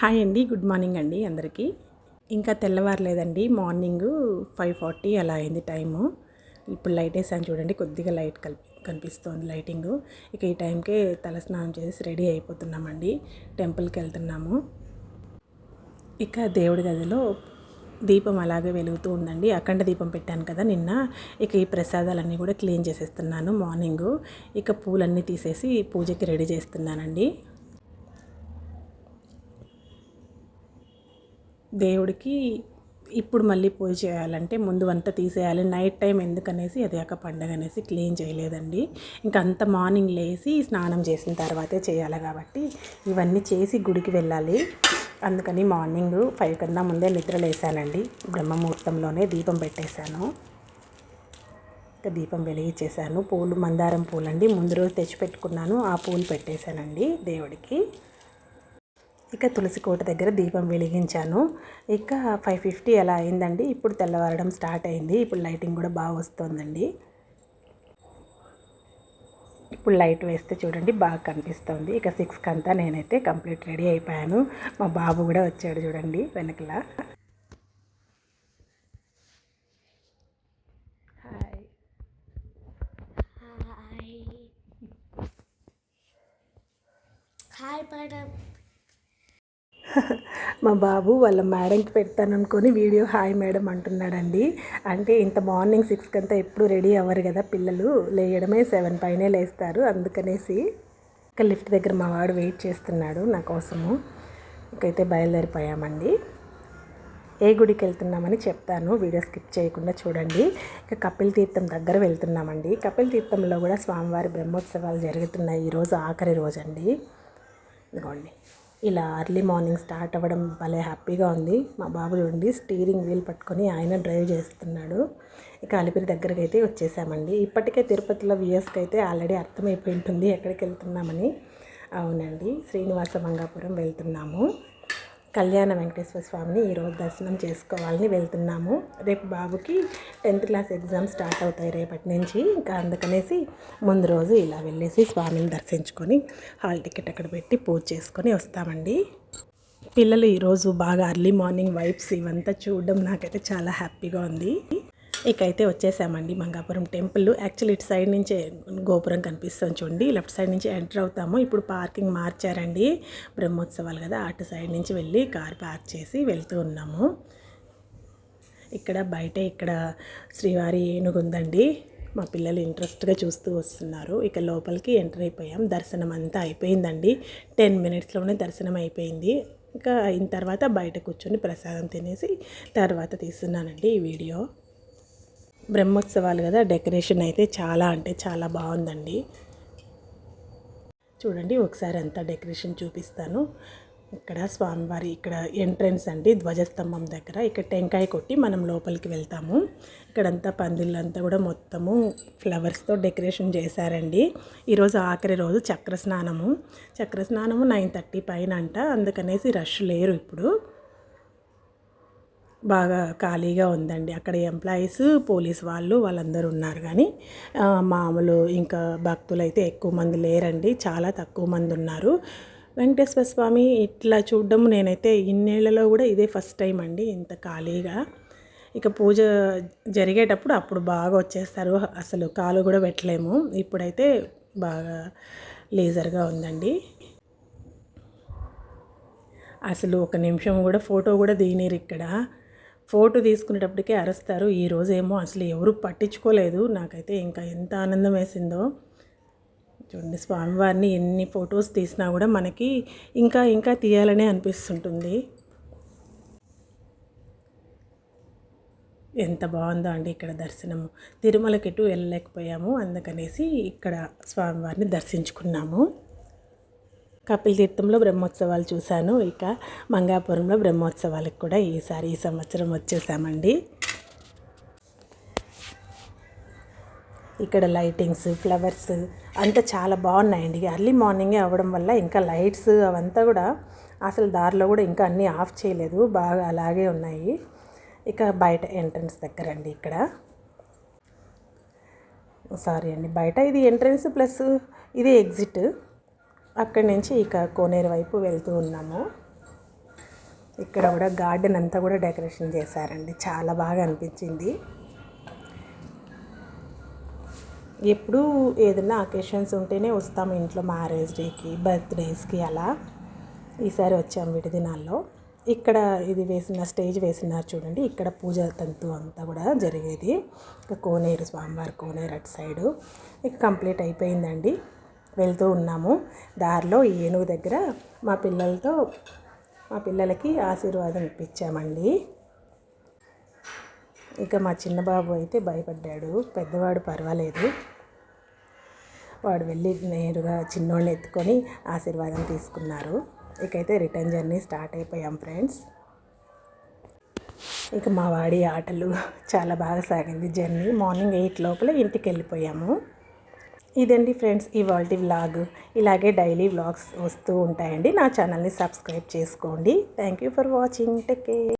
Hi అండి good morning అండి అందరికీ. ఇంకా తెల్లవారలేదండి మార్నింగ్ ఫైవ్ ఫార్టీ అలా అయింది టైము. ఇప్పుడు లైట్ వేసాను చూడండి కొద్దిగా లైట్ కలిపి కనిపిస్తోంది లైటింగ్. ఇక ఈ టైంకే తలస్నానం చేసి రెడీ అయిపోతున్నామండి టెంపుల్కి వెళ్తున్నాము. ఇక దేవుడి గదిలో దీపం అలాగే వెలుగుతూ ఉందండి అఖండ దీపం పెట్టాను కదా నిన్న. ఇక ఈ ప్రసాదాలన్నీ కూడా క్లీన్ చేసేస్తున్నాను మార్నింగ్. ఇక పూలన్నీ తీసేసి పూజకి రెడీ చేస్తున్నానండి. దేవుడికి ఇప్పుడు మళ్ళీ పూజ చేయాలంటే ముందు వంట తీసేయాలి. నైట్ టైం ఎందుకనేసి అది ఒక పండగ అనేసి క్లీన్ చేయలేదండి. ఇంకా అంత మార్నింగ్ లేచి స్నానం చేసిన తర్వాతే చేయాలి కాబట్టి ఇవన్నీ చేసి గుడికి వెళ్ళాలి. అందుకని మార్నింగ్ ఫైవ్ కన్నా ముందే నిద్ర లేసానండి. బ్రహ్మముహూర్తంలోనే దీపం పెట్టేశాను. ఇంకా దీపం వెలిగించేశాను. పూలు మందారం పూలండి. ముందు రోజు తెచ్చిపెట్టుకున్నాను. ఆ పూలు పెట్టేశానండి దేవుడికి. ఇక తులసి కోట దగ్గర దీపం వెలిగించాను. ఇక ఫైవ్ ఫిఫ్టీ అలా అయిందండి. ఇప్పుడు తెల్లవారడం స్టార్ట్ అయింది. ఇప్పుడు లైటింగ్ కూడా బాగా వస్తుందండి. ఇప్పుడు లైట్ వేస్తే చూడండి బాగా కనిపిస్తుంది. ఇక సిక్స్కి అంతా నేనైతే కంప్లీట్ రెడీ అయిపోయాను. మా బాబు కూడా వచ్చాడు చూడండి వెనకలా హాయ్. Hi madam. మా బాబు వాళ్ళ మేడంకి పెడతాను అనుకొని వీడియో హాయ్ మేడం అంటున్నాడండి. అంటే ఇంత మార్నింగ్ సిక్స్కి అంతా ఎప్పుడు రెడీ అవ్వరు కదా పిల్లలు లేయడమే సెవెన్ పైనే లేస్తారు అందుకనేసి ఇక లిఫ్ట్ దగ్గర మా వాడు వెయిట్ చేస్తున్నాడు నా కోసము. ఇకైతే బయలుదేరిపోయామండి. ఏ గుడికి వెళ్తున్నామని చెప్తాను వీడియో స్కిప్ చేయకుండా చూడండి. ఇక కపిల్ తీర్థం దగ్గర వెళ్తున్నామండి. కపిల్ తీర్థంలో కూడా స్వామివారి బ్రహ్మోత్సవాలు జరుగుతున్నాయి ఈరోజు ఆఖరి రోజు అండి ఇదిగోండి. ఇలా అర్లీ మార్నింగ్ స్టార్ట్ అవ్వడం భలే హ్యాపీగా ఉంది. మా బాబు చూడండి స్టీరింగ్ వీల్ పట్టుకొని ఆయన డ్రైవ్ చేస్తున్నాడు. ఇక అలిపిరి దగ్గరికి అయితే వచ్చేసామండి. ఇప్పటికే తిరుపతిలో వ్యూఎస్కి అయితే ఆల్రెడీ అర్థమైపోయి ఉంటుంది ఎక్కడికి వెళ్తున్నామని. అవునండి శ్రీనివాస మంగాపురం వెళ్తున్నాము. కళ్యాణ వెంకటేశ్వర స్వామిని ఈరోజు దర్శనం చేసుకోవాలని వెళ్తున్నాము. రేపు బాబుకి టెన్త్ క్లాస్ ఎగ్జామ్ స్టార్ట్ అవుతాయి రేపటి నుంచి. ఇంకా అందుకనేసి ముందు రోజు ఇలా వెళ్ళేసి స్వామిని దర్శించుకొని హాల్ టికెట్ అక్కడ పెట్టి పూజ చేసుకొని వస్తామండి. పిల్లలు ఈరోజు బాగా అర్లీ మార్నింగ్ వైబ్స్ ఇవంతా చూడడం నాకైతే చాలా హ్యాపీగా ఉంది. ఇకైతే వచ్చేసామండి మంగాపురం టెంపుల్. యాక్చువల్లీ ఇటు సైడ్ నుంచే గోపురం కనిపిస్తుంది చూడండి. లెఫ్ట్ సైడ్ నుంచి ఎంటర్ అవుతాము. ఇప్పుడు పార్కింగ్ మార్చారండి. బ్రహ్మోత్సవాలు కదా అటు సైడ్ నుంచి వెళ్ళి కార్ పార్క్ చేసి వెళ్తూ ఉన్నాము. ఇక్కడ బయట ఇక్కడ శ్రీవారి ఏనుగు ఉందండి మా పిల్లలు ఇంట్రెస్ట్గా చూస్తూ వస్తున్నారు. ఇక లోపలికి ఎంటర్ అయిపోయాం. దర్శనం అంతా అయిపోయిందండి. టెన్ మినిట్స్లోనే దర్శనం అయిపోయింది. ఇంకా అయిన తర్వాత బయట కూర్చొని ప్రసాదం తినేసి తర్వాత తీస్తున్నానండి ఈ వీడియో. బ్రహ్మోత్సవాలు కదా డెకరేషన్ అయితే చాలా అంటే చాలా బాగుందండి. చూడండి ఒకసారి అంతా డెకరేషన్ చూపిస్తాను. ఇక్కడ స్వామివారి ఇక్కడ ఎంట్రన్స్ అండి ధ్వజస్తంభం దగ్గర. ఇక్కడ టెంకాయ కొట్టి మనం లోపలికి వెళ్తాము. ఇక్కడంతా పందిళ్ళంతా కూడా మొత్తము ఫ్లవర్స్తో డెకరేషన్ చేశారండి. ఈరోజు ఆఖరి రోజు చక్ర స్నానము చక్ర స్నానము నైన్ థర్టీ పైన అంట అందుకనేసి రష్ లేరు ఇప్పుడు. బాగా ఖాళీగా ఉందండి. అక్కడ ఎంప్లాయీస్ పోలీస్ వాళ్ళు వాళ్ళందరూ ఉన్నారు కానీ మామూలు ఇంకా భక్తులు అయితే ఎక్కువ మంది లేరండి. చాలా తక్కువ మంది ఉన్నారు. వెంకటేశ్వర స్వామి ఇట్లా చూడడం నేనైతే ఇన్నేళ్ళలో కూడా ఇదే ఫస్ట్ టైం అండి ఇంత ఖాళీగా. ఇక పూజ జరిగేటప్పుడు అప్పుడు బాగా వచ్చేస్తారు. అసలు కాలు కూడా పెట్టలేము. ఇప్పుడైతే బాగా లేజర్గా ఉందండి. అసలు ఒక నిమిషం కూడా ఫోటో కూడా దిగినారు ఇక్కడ. ఫోటో తీసుకునేటప్పటికే అరుస్తారు. ఈరోజు ఏమో అసలు ఎవరు పట్టించుకోలేదు. నాకైతే ఇంకా ఎంత ఆనందం వేసిందో. చూడండి స్వామివారిని ఎన్ని ఫొటోస్ తీసినా కూడా మనకి ఇంకా ఇంకా తీయాలనే అనిపిస్తుంటుంది. ఎంత బాగుందో అండి ఇక్కడ దర్శనము. తిరుమలకెటు వెళ్ళలేకపోయాము. అందుకనేసి ఇక్కడ స్వామివారిని దర్శించుకున్నాము. కపిల్ తీర్థంలో బ్రహ్మోత్సవాలు చూశాను. ఇక మంగాపురంలో బ్రహ్మోత్సవాలకు కూడా ఈసారి ఈ సంవత్సరం వచ్చేసామండి. ఇక్కడ లైటింగ్స్ ఫ్లవర్స్ అంతా చాలా బాగున్నాయండి. అర్లీ మార్నింగే అవ్వడం వల్ల ఇంకా లైట్స్ అవంతా కూడా అసలు దారిలో కూడా ఇంకా అన్నీ ఆఫ్ చేయలేదు. బాగా అలాగే ఉన్నాయి. ఇక బయట ఎంట్రన్స్ దగ్గర అండి ఇక్కడ. సారీ అండి బయట ఇది ఎంట్రన్స్ ప్లస్ ఇది ఎగ్జిట్. అక్కడి నుంచి ఇక కోనేరు వైపు వెళ్తూ ఉన్నాము. ఇక్కడ కూడా గార్డెన్ అంతా కూడా డెకరేషన్ చేశారండి. చాలా బాగా అనిపించింది. ఎప్పుడు ఏదైనా అకేషన్స్ ఉంటేనే వస్తాము ఇంట్లో మ్యారేజ్ డేకి బర్త్డేస్కి అలా. ఈసారి వచ్చాం విడిదినాల్లో. ఇక్కడ ఇది వేసిన స్టేజ్ వేసినారు చూడండి. ఇక్కడ పూజ తంతు అంతా కూడా జరిగేది. ఇక కోనేరు స్వామివారి కోనేరు అటు సైడు. ఇక కంప్లీట్ అయిపోయిందండి. వెళ్తూ ఉన్నాము. దారిలో ఏనుగు దగ్గర మా పిల్లలతో మా పిల్లలకి ఆశీర్వాదం ఇప్పించామండి. ఇక మా చిన్న బాబు అయితే భయపడ్డాడు. పెద్దవాడు పర్వాలేదు. వాడు వెళ్ళి నేరుగా చిన్నోళ్ళని ఎత్తుకొని ఆశీర్వాదం తీసుకున్నారు. ఇకైతే రిటర్న్ జర్నీ స్టార్ట్ అయిపోయాం ఫ్రెండ్స్. ఇక మా వాడి ఆటలు చాలా బాగా సాగింది జర్నీ. మార్నింగ్ ఎయిట్ లోపల ఇంటికి వెళ్ళిపోయాము. ఇదండి ఫ్రెండ్స్ ఇవాళ వ్లాగ్ ఇలాగే డైలీ వ్లాగ్స్ వస్తూ ఉంటాయండి. నా ఛానల్ని సబ్స్క్రైబ్ చేసుకోండి. Thank you for watching take care